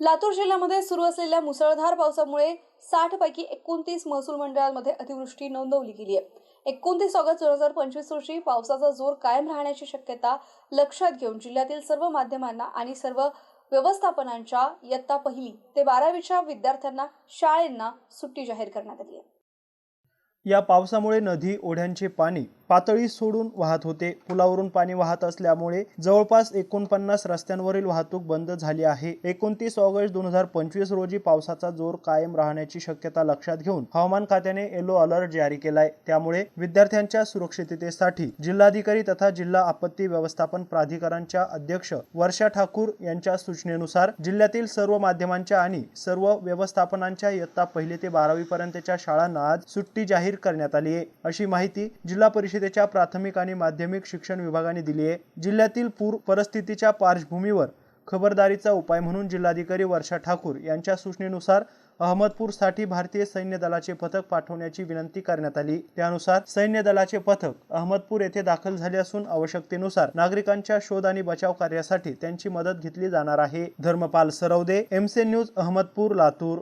लातूर जिल्ह्यामध्ये सुरू असलेल्या मुसळधार पावसामुळे साठ पैकी एकोणतीस महसूल मंडळांमध्ये अतिवृष्टी नोंदवली गेली आहे. एकोणतीस ऑगस्ट दोन हजार पंचवीस रोजी पावसाचा जोर कायम राहण्याची शक्यता लक्षात घेऊन जिल्ह्यातील सर्व माध्यमांना आणि सर्व व्यवस्थापनांच्या इयत्ता पहिली ते बारावीच्या विद्यार्थ्यांना शाळेंना सुट्टी जाहीर करण्यात आली आहे. या पावसामुळे नदी ओढ्यांचे पाणी पातळी सोडून वाहत होते. पुलावरून पाणी वाहत असल्यामुळे जवळपास एकोणपन्नास रस्त्यांवरील वाहतूक बंद झाली आहे. एकोणतीस ऑगस्ट दोन हजार पंचवीस रोजी पावसाचा जोर कायम राहण्याची शक्यता लक्षात घेऊन हवामान खात्याने येलो अलर्ट जारी केलाय. त्यामुळे विद्यार्थ्यांच्या सुरक्षिततेसाठी जिल्हाधिकारी तथा जिल्हा आपत्ती व्यवस्थापन प्राधिकरणच्या अध्यक्ष वर्षा ठाकूर यांच्या सूचनेनुसार जिल्ह्यातील सर्व माध्यमांच्या आणि सर्व व्यवस्थापनांच्या इयत्ता पहिली ते बारावी पर्यंतच्या शाळांना आज सुट्टी जाहीर करण्यात आली आहे. अशी माहिती जिल्हा परिषद परिषदेच्या प्राथमिक आणि माध्यमिक शिक्षण विभागाने दिली आहे. जिल्ह्यातील पूर परिस्थितीच्या पार्श्वभूमीवर खबरदारीचा उपाय म्हणून जिल्हाधिकारी वर्षा ठाकूर यांच्या सूचनेनुसार अहमदपूरसाठी भारतीय सैन्य दलाचे पथक पाठवण्याची विनंती करण्यात आली. त्यानुसार सैन्य दलाचे पथक अहमदपूर येथे दाखल झाले असून आवश्यकतेनुसार नागरिकांच्या शोध आणि बचाव कार्यासाठी त्यांची मदत घेतली जाणार आहे. धर्मपाल सरवदे एमसे न्यूज अहमदपूर लातूर.